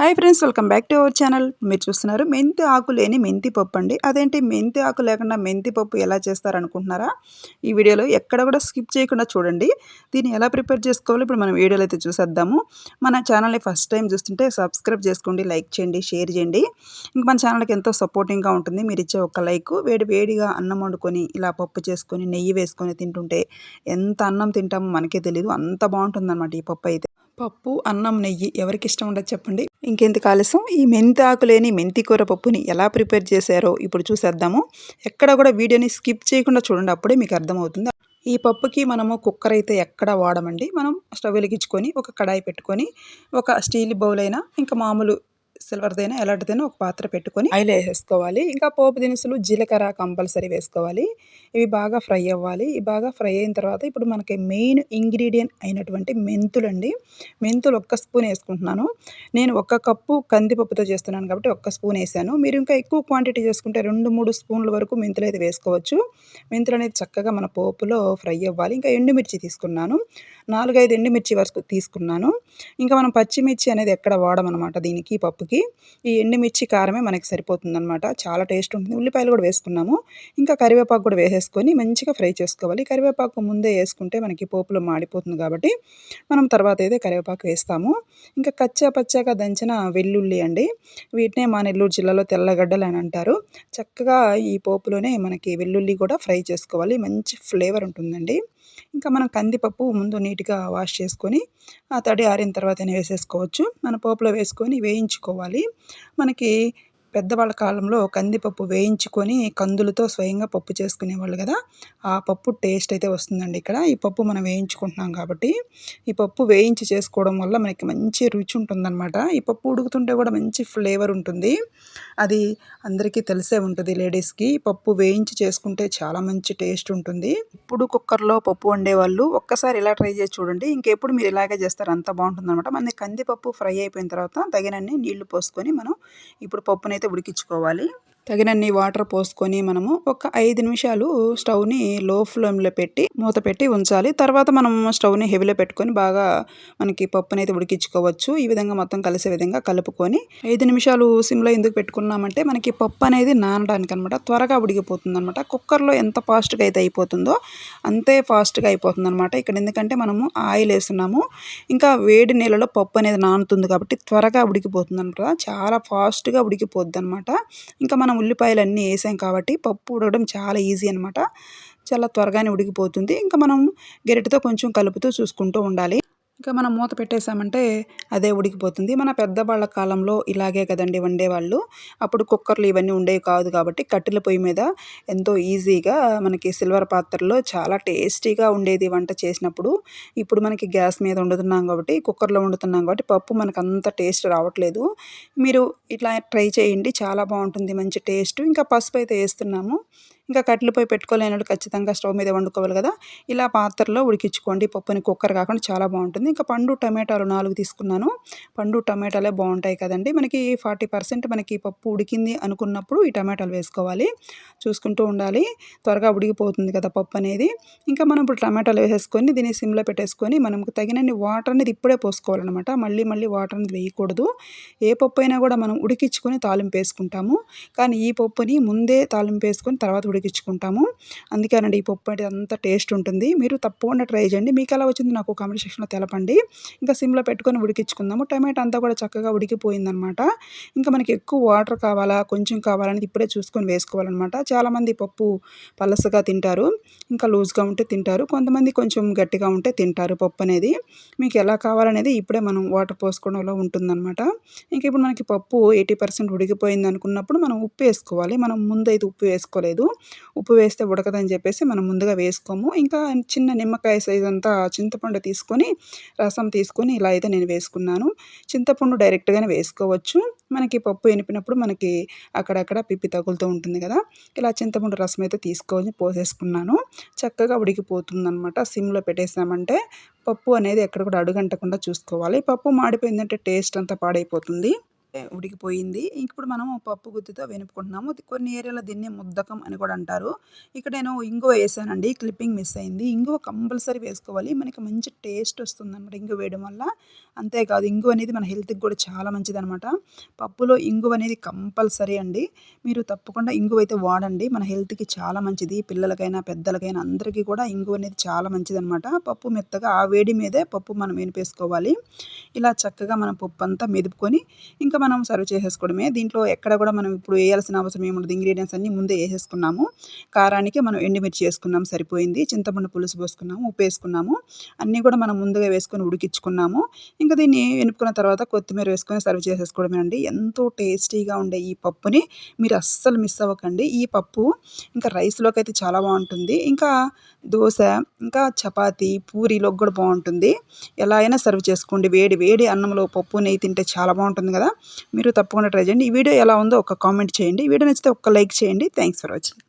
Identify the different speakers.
Speaker 1: Hi friends welcome back to our channel. మీరు చూస్తున్నారు మెంతి ఆకు లేని మెంతి పప్పు అండి. అదేంటి మెంతి ఆకు లేకుండా మెంతి పప్పు ఎలా చేస్తారనుకుంటున్నారా? ఈ వీడియోలో ఎక్కడ కూడా స్కిప్ చేయకుండా చూడండి. దీన్ని ఎలా ప్రిపేర్ చేసుకోవాలో ఇప్పుడు మనం వీడియోలో అయితే చూసేద్దాము. మన ఛానల్ని ఫస్ట్ టైం చూస్తుంటే సబ్స్క్రైబ్ చేసుకోండి లైక్ చేయండి షేర్ చేయండి. ఇంక మన ఛానల్కి ఎంతో సపోర్టింగ్గా ఉంటుంది. మీరు ఇచ్చే ఒక లైక్ వేడి వేడిగా అన్నం వండుకొని ఇలా పప్పు చేసుకొని నెయ్యి వేసుకొని తింటుంటే ఎంత అన్నం తింటామో మనకే తెలియదు అంత బాగుంటుంది ఈ పప్పు అయితే. పప్పు అన్నం నెయ్యి ఎవరికి ఇష్టం ఉండదు చెప్పండి. ఇంకెందుకు ఆలస్యం? ఈ మెంతి ఆకు లేని మెంతి కూర పప్పుని ఎలా ప్రిపేర్ చేశారో ఇప్పుడు చూసేద్దాము. ఎక్కడ కూడా వీడియోని స్కిప్ చేయకుండా చూడండి అప్పుడే మీకు అర్థమవుతుంది. ఈ పప్పుకి మనము కుక్కర్ అయితే ఎక్కడ వాడమండి? మనం స్టవ్ వెలిగించుకొని ఒక కడాయి పెట్టుకొని ఒక స్టీల్ బౌల్ అయినా ఇంకా మామూలు సిల్వర్దైనా ఎలాంటిదైనా ఒక పాత్ర పెట్టుకొని ఆయిల్ వేసేసుకోవాలి. ఇంకా పోపు దినుసులు జీలకర్ర కంపల్సరీ వేసుకోవాలి. ఇవి బాగా ఫ్రై అవ్వాలి. ఇవి బాగా ఫ్రై అయిన తర్వాత ఇప్పుడు మనకి మెయిన్ ఇంగ్రీడియంట్ అయినటువంటి మెంతులు అండి మెంతులు ఒక్క స్పూన్ వేసుకుంటున్నాను. నేను ఒక్క కప్పు కందిపప్పుతో చేస్తున్నాను కాబట్టి ఒక్క స్పూన్ వేసాను. మీరు ఇంకా ఎక్కువ క్వాంటిటీ చేసుకుంటే రెండు మూడు స్పూన్ల వరకు మెంతులు అయితే వేసుకోవచ్చు. మెంతులు అనేది చక్కగా మన పోపులో ఫ్రై అవ్వాలి. ఇంకా ఎండుమిర్చి తీసుకున్నాను. నాలుగైదు ఎండుమిర్చి వరకు తీసుకున్నాను. ఇంకా మనం పచ్చిమిర్చి అనేది ఎక్కడ వాడమనమాట దీనికి పప్పు పప్పుకి ఈ ఎండుమిర్చి కారమే మనకి సరిపోతుందనమాట చాలా టేస్ట్ ఉంటుంది. ఉల్లిపాయలు కూడా వేసుకున్నాము. ఇంకా కరివేపాకు కూడా వేసేసుకొని మంచిగా ఫ్రై చేసుకోవాలి. కరివేపాకు ముందే వేసుకుంటే మనకి పోపులో మాడిపోతుంది కాబట్టి మనం తర్వాత అయితే కరివేపాకు వేస్తాము. ఇంకా కచ్చా పచ్చాగా దంచిన వెల్లుల్లి అండి వీటినే మా నెల్లూరు జిల్లాలో తెల్లగడ్డలు అని అంటారు. చక్కగా ఈ పోపులోనే మనకి వెల్లుల్లి కూడా ఫ్రై చేసుకోవాలి. మంచి ఫ్లేవర్ ఉంటుందండి. ఇంకా మనం కందిపప్పు ముందు నీట్గా వాష్ చేసుకొని ఆ తడి ఆరిన తర్వాతనే వేసేసుకోవచ్చు. మన పోపులో వేసుకొని వేయించుకోవాలి. మనకి పెద్దవాళ్ళ కాలంలో కందిపప్పు వేయించుకొని కందులతో స్వయంగా పప్పు చేసుకునేవాళ్ళు కదా. ఆ పప్పు టేస్ట్ అయితే వస్తుందండి ఇక్కడ. ఈ పప్పు మనం వేయించుకుంటున్నాం కాబట్టి ఈ పప్పు వేయించి చేసుకోవడం వల్ల మనకి మంచి రుచి ఉంటుందన్నమాట. ఈ పప్పు ఉడుకుతుంటే కూడా మంచి ఫ్లేవర్ ఉంటుంది. అది అందరికీ తెలిసే ఉంటుంది లేడీస్కి. పప్పు వేయించి చేసుకుంటే చాలా మంచి టేస్ట్ ఉంటుంది. ఇప్పుడు కుక్కర్లో పప్పు వండేవాళ్ళు ఒక్కసారి ఇలా ట్రై చేసి చూడండి. ఇంకెప్పుడు మీరు ఇలాగే చేస్తారు అంత బాగుంటుంది అనమాట మన కందిపప్పు ఫ్రై అయిపోయిన తర్వాత తగినన్ని నీళ్ళు పోసుకొని మనం ఇప్పుడు పప్పుని అయితే ఉడికించుకోవాలి. తగినన్ని వాటర్ పోసుకొని మనము ఒక ఐదు నిమిషాలు స్టవ్ని లో ఫ్లేమ్లో పెట్టి మూత పెట్టి ఉంచాలి. తర్వాత మనం స్టవ్ని హెవీలో పెట్టుకొని బాగా మనకి పప్పుని అయితే ఉడికించుకోవచ్చు. ఈ విధంగా మొత్తం కలిసే విధంగా కలుపుకొని ఐదు నిమిషాలు సిమ్లో ఎందుకు పెట్టుకున్నామంటే మనకి పప్పు అనేది నానడానికి అనమాట త్వరగా ఉడికిపోతుంది అనమాట కుక్కర్లో ఎంత ఫాస్ట్గా అయితే అయిపోతుందో అంతే ఫాస్ట్గా అయిపోతుంది అనమాట ఇక్కడ ఎందుకంటే మనము ఆయిల్ వేస్తున్నాము. ఇంకా వేడి నీళ్ళలో పప్పు అనేది నానుతుంది కాబట్టి త్వరగా ఉడికిపోతుంది అనమాట చాలా ఫాస్ట్గా ఉడికిపోద్ది అనమాట ఇంకా మనం ఉల్లిపాయలు అన్నీ వేసాం కాబట్టి పప్పు ఉడకడం చాలా ఈజీ అనమాట చాలా త్వరగానే ఉడికిపోతుంది. ఇంకా మనం గరిటతో కొంచెం కలుపుతూ చూసుకుంటూ ఉండాలి. ఇంకా మనం మూత పెట్టేసామంటే అదే ఉడికిపోతుంది. మన పెద్దవాళ్ళ కాలంలో ఇలాగే కదండి వండేవాళ్ళు. అప్పుడు కుక్కర్లు ఇవన్నీ ఉండేవి కాదు కాబట్టి కట్టెల పొయ్యి మీద ఎంతో ఈజీగా మనకి సిల్వర్ పాత్రలో చాలా టేస్టీగా ఉండేది వంట చేసినప్పుడు. ఇప్పుడు మనకి గ్యాస్ మీద వండుతున్నాం కాబట్టి కుక్కర్లో వండుతున్నాం కాబట్టి పప్పు మనకు అంత టేస్ట్ రావట్లేదు. మీరు ఇట్లా ట్రై చేయండి. చాలా బాగుంటుంది. మంచి టేస్ట్. ఇంకా పసుపు అయితే వేస్తున్నాము. ఇంకా కట్టెలపై పోయి పెట్టుకోలేనప్పుడు ఖచ్చితంగా స్టవ్ మీద వండుకోవాలి కదా. ఇలా పాత్రలో ఉడికించుకోండి. పప్పుని కుక్కర్ కాకుండా చాలా బాగుంటుంది. ఇంకా పండు టమాటాలు నాలుగు తీసుకున్నాను. పండు టమాటాలే బాగుంటాయి కదండి. మనకి ఫార్టీ పర్సెంట్ మనకి పప్పు ఉడికింది అనుకున్నప్పుడు ఈ టమాటాలు వేసుకోవాలి. చూసుకుంటూ ఉండాలి. త్వరగా ఉడికిపోతుంది కదా పప్పు అనేది. ఇంకా మనం ఇప్పుడు టమాటాలు వేసేసుకొని దీన్ని సిమ్లో పెట్టేసుకొని మనకు తగినన్ని వాటర్ అనేది ఇప్పుడే పోసుకోవాలన్నమాట. మళ్ళీ మళ్ళీ వాటర్ అనేది వేయకూడదు. ఏ పప్పు అయినా కూడా మనం ఉడికించుకొని తాలింపు వేసుకుంటాము. కానీ ఈ పప్పుని ముందే తాలింపు వేసుకొని తర్వాత ఉడికించుకుంటాము. అందుకేనండి ఈ పప్పు అంటే అంత టేస్ట్ ఉంటుంది. మీరు తప్పకుండా ట్రై చేయండి. మీకు ఎలా వచ్చింది నాకు కామెంట్ సెక్షన్లో తెలపండి. ఇంకా సిమ్లో పెట్టుకొని ఉడికించుకుందాము. టమాటా అంతా కూడా చక్కగా ఉడికిపోయిందనమాట. ఇంకా మనకి ఎక్కువ వాటర్ కావాలా కొంచెం కావాలని ఇప్పుడే చూసుకొని వేసుకోవాలన్నమాట చాలామంది పప్పు పలసగా తింటారు. ఇంకా లూజ్గా ఉంటే తింటారు. కొంతమంది కొంచెం గట్టిగా ఉంటే తింటారు పప్పు అనేది. మీకు ఎలా కావాలనేది ఇప్పుడే మనం వాటర్ పోసుకోవడంలో ఉంటుందన్నమాట ఇంకా ఇప్పుడు మనకి పప్పు ఎయిటీ పర్సెంట్ ఉడికిపోయింది అనుకున్నప్పుడు మనం ఉప్పు వేసుకోవాలి. మనం ముందు అయితే ఉప్పు వేసుకోలేదు. ఉప్పు వేస్తే ఉడకదని చెప్పేసి మనం ముందుగా వేసుకోము. ఇంకా చిన్న నిమ్మకాయ సైజ్ అంతా చింతపండు తీసుకొని రసం తీసుకొని ఇలా అయితే నేను వేసుకున్నాను. చింతపండు డైరెక్ట్గానే వేసుకోవచ్చు. మనకి పప్పు ఎనిపినప్పుడు మనకి అక్కడక్కడ పిప్పి తగులుతూ ఉంటుంది కదా. ఇలా చింతపండు రసం అయితే తీసుకొని పోసేసుకున్నాను. చక్కగా ఉడికిపోతుంది అనమాట సిమ్లో పెట్టేసామంటే పప్పు అనేది ఎక్కడ కూడా అడుగంటకుండా చూసుకోవాలి. పప్పు మాడిపోయిందంటే టేస్ట్ అంతా పాడైపోతుంది. ఉడికిపోయింది. ఇప్పుడు మనము పప్పు గుత్తితో వెనుపుకుంటున్నాము కొన్ని ఏరియాలో దీన్ని ముద్దకం అని కూడా అంటారు. ఇక్కడ నేను ఇంగువ వేసానండి. క్లిప్పింగ్ మిస్ అయింది. ఇంగువ కంపల్సరీ వేసుకోవాలి. మనకి మంచి టేస్ట్ వస్తుంది అనమాట ఇంగువ వేయడం వల్ల. అంతేకాదు ఇంగువ అనేది మన హెల్త్కి కూడా చాలా మంచిది అనమాట పప్పులో ఇంగువ అనేది కంపల్సరీ అండి. మీరు తప్పకుండా ఇంగువ అయితే వాడండి. మన హెల్త్కి చాలా మంచిది. పిల్లలకైనా పెద్దలకైనా అందరికీ కూడా ఇంగువ అనేది చాలా మంచిది అనమాట పప్పు మెత్తగా ఆ వేడి మీదే పప్పు మనం వెనిపేసుకోవాలి. ఇలా చక్కగా మనం పప్పు అంతా మెదుపుకొని ఇంకా మనం సర్వ్ చేసేసుకోవడమే. దీంట్లో ఎక్కడ కూడా మనం ఇప్పుడు వేయాల్సిన అవసరం ఏముండదు. ఇంగ్రీడియంట్స్ అన్నీ ముందే వేసేసుకున్నాము. కారానికి మనం ఎండుమిర్చి వేసుకున్నాం సరిపోయింది. చింతపండు పులుసు పోసుకున్నాము ఉప్పు వేసుకున్నాము. అన్నీ కూడా మనం ముందుగా వేసుకొని ఉడికించుకున్నాము. ఇంకా దీన్ని వెనుపుకున్న తర్వాత కొత్తిమీర వేసుకొని సర్వ్ చేసేసుకోవడమే అండి. ఎంతో టేస్టీగా ఉండే ఈ పప్పుని మీరు అస్సలు మిస్ అవ్వకండి. ఈ పప్పు ఇంకా రైస్లోకి అయితే చాలా బాగుంటుంది. ఇంకా దోశ ఇంకా చపాతీ పూరీలోకి కూడా బాగుంటుంది. ఎలా అయినా సర్వ్ చేసుకోండి. వేడి వేడి అన్నంలో పప్పు నెయ్యి తింటే చాలా బాగుంటుంది కదా. మీరు తప్పకుండా ట్రై చేయండి. ఈ వీడియో ఎలా ఉందో ఒక కామెంట్ చేయండి. ఈ వీడియో నచ్చితే ఒక లైక్ చేయండి. Thanks for watching